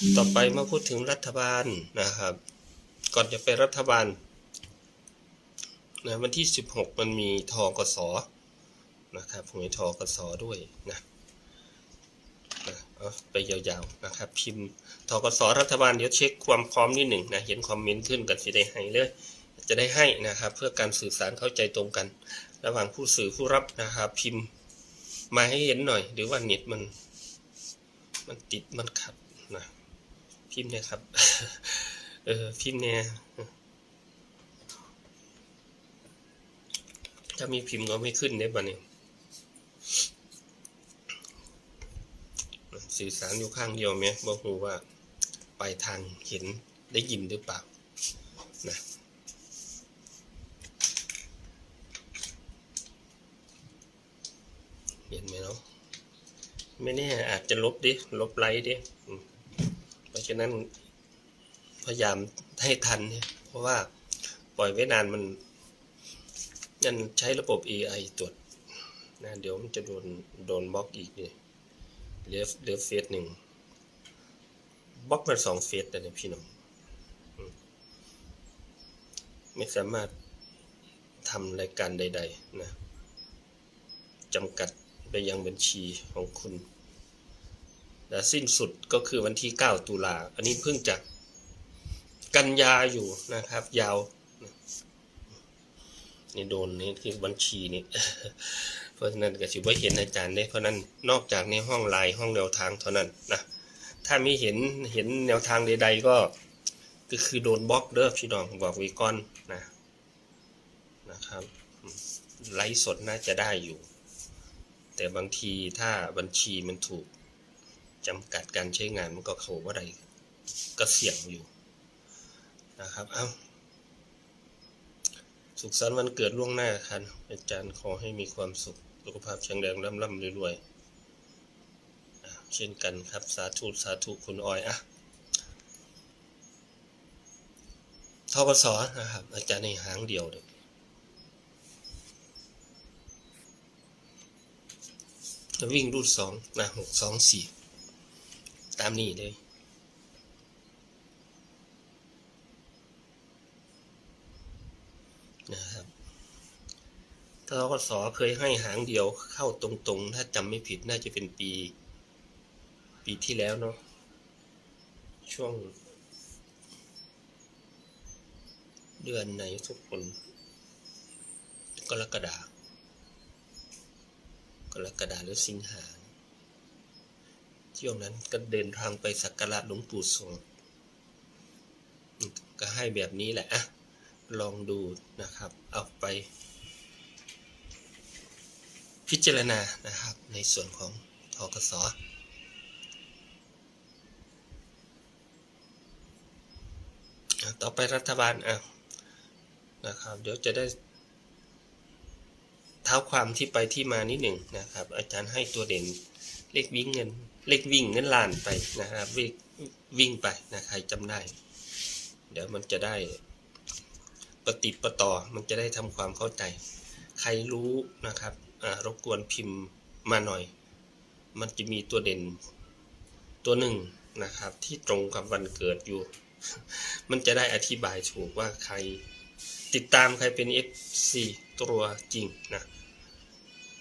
ต่อไปมาพูดถึงรัฐบาลนะครับ ก่อนจะไปรัฐบาลนะวันที่ 16 มันมีทกสนะครับมีทกสด้วยนะนะไปยาวๆนะครับ พิมพ์ทกสรัฐบาลเดี๋ยวเช็คความพร้อมนิดหนึ่งนะเห็นคอมเมนต์ขึ้นกันสิได้ให้เลย จะได้ให้นะครับ เพื่อการสื่อสารเข้าใจตรงกัน ระหว่างผู้สื่อผู้รับนะครับ พิมพ์มาให้เห็นหน่อย หรือว่าเน็ตมัน มันติดมันขัด พิมพ์เนี่ยครับ เออพิมพ์เนี่ยถ้ามีพิมพ์ก็ไม่ขึ้นเนี่ยบ้านี่ยสื่อสารอยู่ข้างเดียวไหมบอกหูว่าไปลายทางเห็นได้ยินหรือเปล่านะเห็นไหมเนาะไม่แน่อาจจะลบดิ ลบไลค์ดิ ราะฉะนั้นพยายามให้ทัน เพราะว่าปล่อยไว้นานมันนั่นใช้ระบบ AI ตรวจนะเดี๋ยวมันจะโดนโดนบล็อกอีกเนี่ยเหลือเหลือเฟสหนึ่งบล็อกมันสองเฟสแต่เนี่ยพี่น้องอืมไม่สามารถทำรายการใด ๆ นะจำกัดไปยังบัญชีของคุณ และสิ้นสุดก็คือวันที่ 9 ตุลา อันนี้เพิ่งจะกันยาอยู่นะครับ ยาว นี่โดนนี่คือบัญชีนี่ เพราะฉะนั้นก็ถือว่าเห็นอาจารย์ได้เพราะนั้นนอกจากในห้องไลน์ห้องแนวทางเท่านั้นนะถ้าม่เห็นเห็นแนวทางใด ๆ ก็ก็คือโดนบล็อกเด้อพี่น้องบอกไว้ก่อนนะนะครับไลฟ์สดน่าจะได้อยู่ แต่บางทีถ้าบัญชีมันถูก จำกัดการใช้งานมันก็เขาว่าใดก็เสี่ยงอยู่นะครับ เอ้า สุขสันต์วันเกิดล่วงหน้าครับอาจารย์ขอให้มีความสุข สุขภาพแข็งแรงร่ำร่ำรวยๆเช่นกันครับ สาธุ สาธุคุณออยอะทกศนะครับ อาจารย์ในหางเดียวเลยวิ่งรูดสองนะหกสองสี่ ตามนี้เลยนะครับทกสเคยให้หางเดียวเข้าตรงๆ ถ้าจำไม่ผิดน่าจะเป็นปี ปีที่แล้วเนาะ ช่วง เดือนไหนทุกคน กรกฎากรกฎาหรือสิงหา ช่วนั้นก็เดินทางไปสักการะหลวงปู่สวงก็ให้แบบนี้แหละอะลองดูนะครับ เอาไป พิจารณานะครับ ในส่วนของทกสอะต่อไปรัฐบาลอะนะครับ เดี๋ยวจะได้เท้าความที่ไปที่มานิดหนึ่งนะครับ อาจารย์ให้ตัวเด่นเลขวิ่งเงิน เลขวิ่งเงินล้านไปนะครับวิ่งวิ่งไปนะใครจำได้ เดี๋ยวมันจะได้ปฏิประต่อมันจะได้ทำความเข้าใจ ใครรู้นะครับรบกวนพิมพ์มาหน่อย มันจะมีตัวเด่นตัวหนึ่งนะครับ ที่ตรงกับวันเกิดอยู่ มันจะได้อธิบายถูกว่าใครติดตามใครเป็น FC ตัวจริงนะ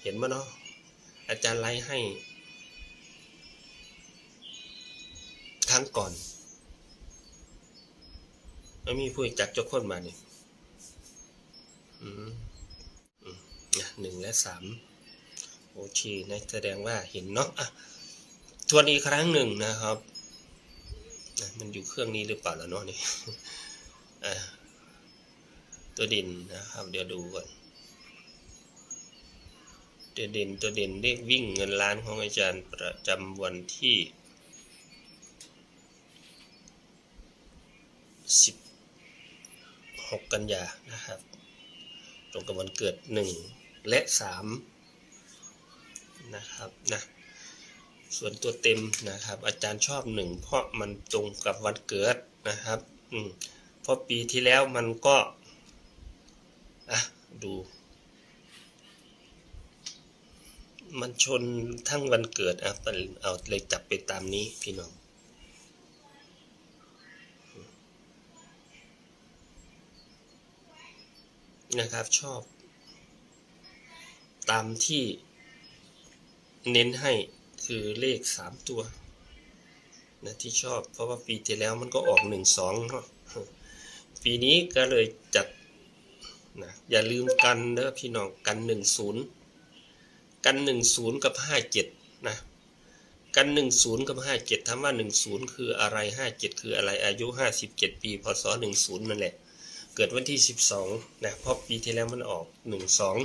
เห็นไหมเนาะอาจารย์ไลฟ์ให้ ครั้งก่อนแล้วมีผู้จักจ้าคนมาเนี่ยหนึ่งและสามโอเคนะแสดงว่าเห็นเนาะอะทวนอีกครั้งหนึ่งนะครับ มันอยู่เครื่องนี้หรือเปล่าล่ะเนาะนี่ตัวเด่นนะครับ เดี๋ยวดูก่อนตัวเด่นตัวเด่นเลขวิ่งเงินล้านของอาจารย์ประจำวันที่ 6 กันยานะครับ ตรงกับวันเกิด 1 และ 3 นะครับนะส่วนตัวเต็มนะครับ อาจารย์ชอบ 1 เพราะมันตรงกับวันเกิดนะครับอืมเพราะปีที่แล้วมันก็อะดู มันชนทั้งวันเกิดอะเอาเลยจับไปตามนี้พี่น้อง นะครับชอบ ตามที่เน้นให้คือเลขสามตัวนะที่ชอบเพราะว่าปีที่แล้วมันก็ออกหนึ่งสองเนาะปีนี้ก็เลยจัดนะอย่าลืมกันเด้อพี่น้องกันหนึ่งศูนย์กันหนึ่งศูนย์กับห้าเจ็ดนะ กันหนึ่งศูนย์กับห้าเจ็ดถามว่าหนึ่งศูนย์คืออะไรห้าเจ็ดคืออะไรอายุห้าสิบเจ็ดปีพศหนึ่งศูนย์นั่นแหละ เกิดวันที่สิบสองนะเพราะปีที่แล้วมันออกหนึ่งสอง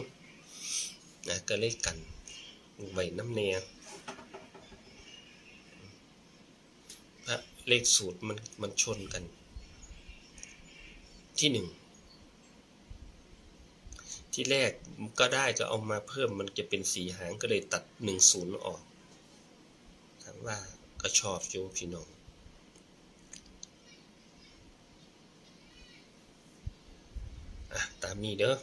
นะก็เลขกันใบน้ำเนียพระเลขสูตรมันมันชนกัน ที่หนึ่งที่แรกก็ได้ก็เอามาเพิ่มมันจะเป็นสีหางก็เลยตัดหนึ่งศูนย์ออกถามว่าก็ชอบอยู่พี่น้อง อะ ตามนี้เด้อ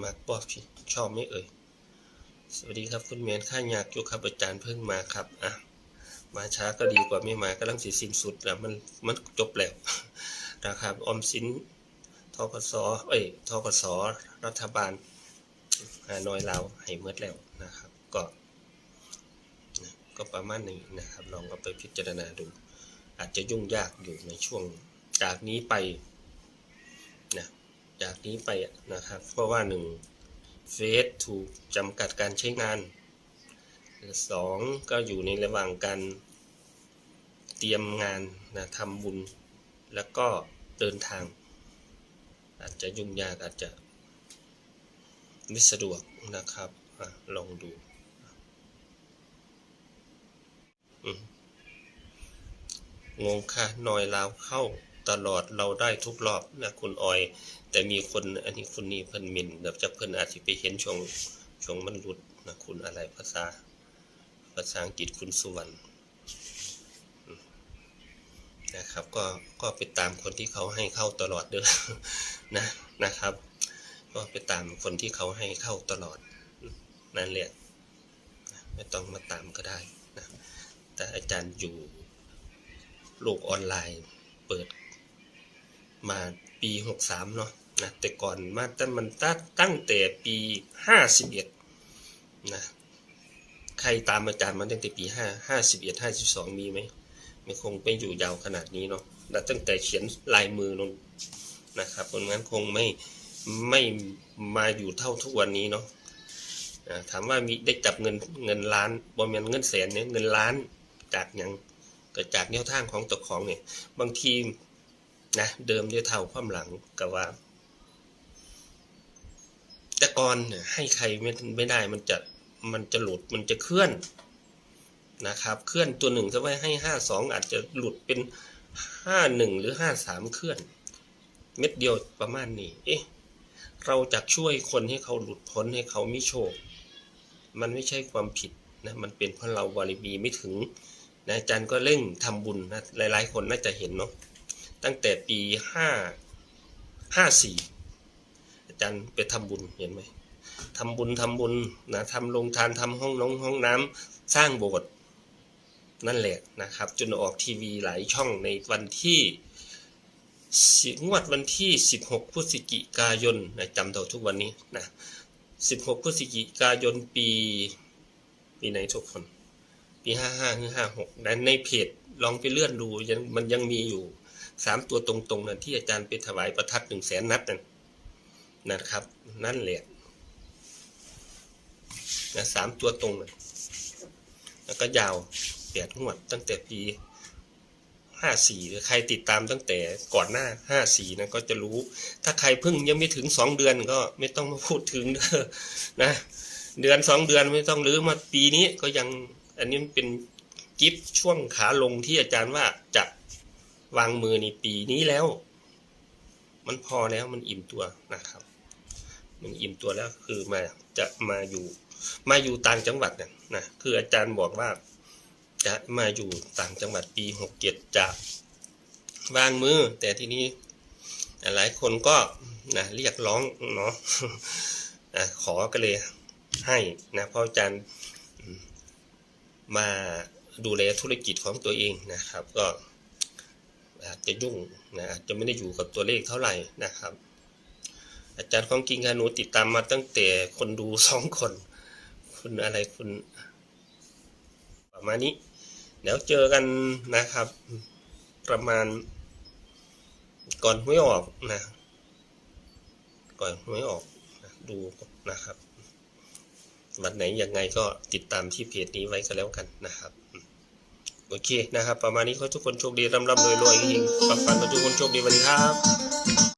มาปอบพี่ชอบไหมเอ่ย สวัสดีครับคุณเมียนข้าอยากอยู่ครับอาจารย์เพิ่งมาครับ อะ มาช้าก็ดีกว่าไม่มากำลังสิสิ้นสุดแล้วมันมันจบแล้วนะครับออมสินทกสเอ้ยทกสรัฐบาลหาน้อยเราให้เมื่อแล้วนะครับ ก็ ก็ประมาณนี้นะครับ ลองเอาไปพิจารณาดู อาจจะยุ่งยากอยู่ในช่วงจากนี้ไป นะจากนี้ไปนะครับ เพราะว่าหนึ่งเฟสถูกจำกัดการใช้งานสองก็อยู่ในระหว่างการเตรียมงานนะทำบุญ แล้วก็เดินทาง อาจจะยุ่งยากอาจจะไม่สะดวกนะครับอลองดูงงค่ะหน่อยลาวเข้า ตลอดเราได้ทุกรอบนะคุณออย แต่มีคนอันนี้คุณนี่เพิ่นมินแบบจะเพิ่นอาจจะไปเห็นช่วงช่วงมันหลุดนะคุณอะไรภาษา ภาษาอังกฤษคุณสุวรรณนะครับก็ก็ไปตามคนที่เขาให้เข้าตลอดเด้อนะนะครับ ก็ไปตามคนที่เขาให้เข้าตลอดนั่นแหละไม่ต้องมาตามก็ได้นะแต่อาจารย์อยู่โลกออนไลน์เปิด มาปี63เนาะนะแต่ก่อนมาแต่มันตั้งตั้งแต่ปี51นะใครตามอาจารย์มาตั้งแต่ปี5 51 52มีไหมไม่คงไปอยู่ยาวขนาดนี้เนาะและตั้งแต่เขียนลายมือลงนะครับเพราะงั้นคงไม่ไม่มาอยู่เท่าทุกวันนี้เนาะถามว่ามีได้จับเงินเงินล้านบ่แม่นเงินแสนเนี่ยเงินล้านจากหยังเก็จากแนวทางของตัวของเนี่ยบางที นะเดิมด้วยเท่าความหลังกับว่า แต่ก่อนให้ใครไม่ไม่ได้มันจะมันจะหลุดมันจะเคลื่อนนะครับ เคลื่อนตัวหนึ่งถ้าไว้ให้ห้าสองอาจจะหลุดเป็นห้าหนึ่งหรือห้าสามเคลื่อน เม็ดเดียวประมาณนี้ เอ๊ะเราจะช่วยคนให้เขาหลุดพ้นให้เขามีโชค มันไม่ใช่ความผิดนะมันเป็นเพราะเราบารมีไม่ถึงนะอาจารย์ก็เร่งทำบุญนะหลายๆ คนน่าจะเห็นเนาะ ตั้งแต่ปีห้าห้าสี่อาจารย์ไปทำบุญเห็นไหมทำบุญทำบุญนะทำโรงทานทำห้องน้องห้องน้ำสร้างโบสถ์นั่นแหละนะครับ จนออกทีวีหลายช่องในวันที่สิงวดวันที่ 16พฤศจิกายนนะจำต่อทุกวันนี้นะ16พฤศจิกายนปีปีไหนทุกคน ปีห้าห้าหรือห้าหกนั้นในเพจลองไปเลื่อนดูยังมันยังมีอยู่ สามตัวตรงๆนั่นที่อาจารย์ไปถวายประทัดหนึ่งแสนนัดนั่นนะครับ นั่นแหละนะสามตัวตรงนั่นแล้วก็ยาวแปดงวดตั้งแต่ปีห้าสี่ใครติดตามตั้งแต่ก่อนหน้าห้าสี่นะก็จะรู้ ถ้าใครเพิ่งยังไม่ถึงสองเดือนก็ไม่ต้องมาพูดถึงเด้อนะ เดือนสองเดือนไม่ต้องรื้อมาปีนี้ก็ยังอันนี้เป็นกิฟช่วงขาลงที่อาจารย์ว่าจะ วางมือในปีนี้แล้ว มันพอแล้วมันอิ่มตัวนะครับ มันอิ่มตัวแล้วคือมาจะมาอยู่ มาอยู่ต่างจังหวัดเนี่ยนะคืออาจารย์บอกว่า จะมาอยู่ต่างจังหวัดปีหกเจ็ดจะวางมือ แต่ทีนี้หลายคนก็นะเรียกร้องเนาะอะขอก็เลยให้นะเพราะอาจารย์มาดูแลธุรกิจของตัวเองนะครับ ก็ อาจจะยุ่งนะอาจจะไม่ได้อยู่กับตัวเลขเท่าไหร่นะครับ อาจารย์ของจริงค่ะหนูติดตามมาตั้งแต่คนดูสองคน คุณอะไรคุณ ประมาณนี้ เดี๋ยวเจอกันนะครับ ประมาณ ก่อนหวยออกนะ ก่อนหวยออกนะดูนะครับวันไหนยังไงก็ติดตามที่เพจนี้ไว้ก็แล้วกันนะครับ โอเคนะครับ ประมาณนี้ขอทุกคนโชคดีร่ำร่ำรวยรวยจริงๆปังปังๆทุกคนโชคดีวันนี้ครับ